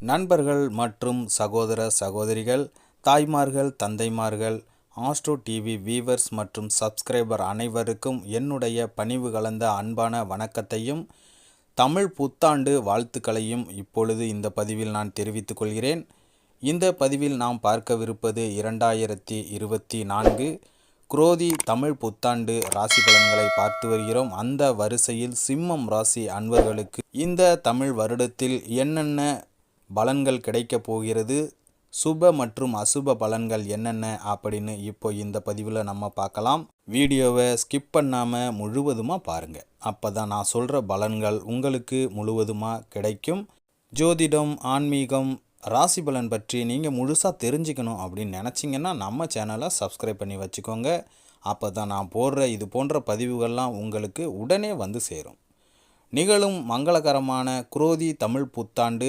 நண்பர்கள் மற்றும் சகோதர சகோதரிகள் தாய்மார்கள் தந்தைமார்கள் ஆஸ்ட்ரோ டிவி வீவர்ஸ் மற்றும் சப்ஸ்கிரைபர் அனைவருக்கும் என்னுடைய பணிவு கலந்த அன்பான வணக்கத்தையும் தமிழ் புத்தாண்டு வாழ்த்துக்களையும் இப்பொழுது இந்த பதிவில் நான் தெரிவித்துக் கொள்கிறேன். இந்த பதிவில் நாம் பார்க்கவிருப்பது இரண்டாயிரத்தி இருபத்தி நான்கு குரோதி தமிழ் புத்தாண்டு ராசி பலன்களை பார்த்து வருகிறோம். அந்த வரிசையில் சிம்மம் ராசி அன்பர்களுக்கு இந்த தமிழ் வருடத்தில் என்னென்ன பலன்கள் கிடைக்கப் போகிறது. சுப மற்றும் அசுப பலன்கள் என்னென்ன அப்படின்னு இப்போ இந்த பதிவில் நம்ம பார்க்கலாம். வீடியோவை ஸ்கிப் பண்ணாமல் முழுவதுமாக பாருங்கள் அப்போ தான் நான் சொல்கிற பலன்கள் உங்களுக்கு முழுவதுமாக கிடைக்கும். ஜோதிடம் ஆன்மீகம் ராசி பலன் பற்றி நீங்கள் முழுசாக தெரிஞ்சுக்கணும் அப்படின்னு நினச்சிங்கன்னா நம்ம சேனலை சப்ஸ்கிரைப் பண்ணி வச்சுக்கோங்க. அப்போ தான் நான் போடுற இது போன்ற பதிவுகள்லாம் உங்களுக்கு உடனே வந்து சேரும். நிகழும் மங்களகரமான குரோதி தமிழ் புத்தாண்டு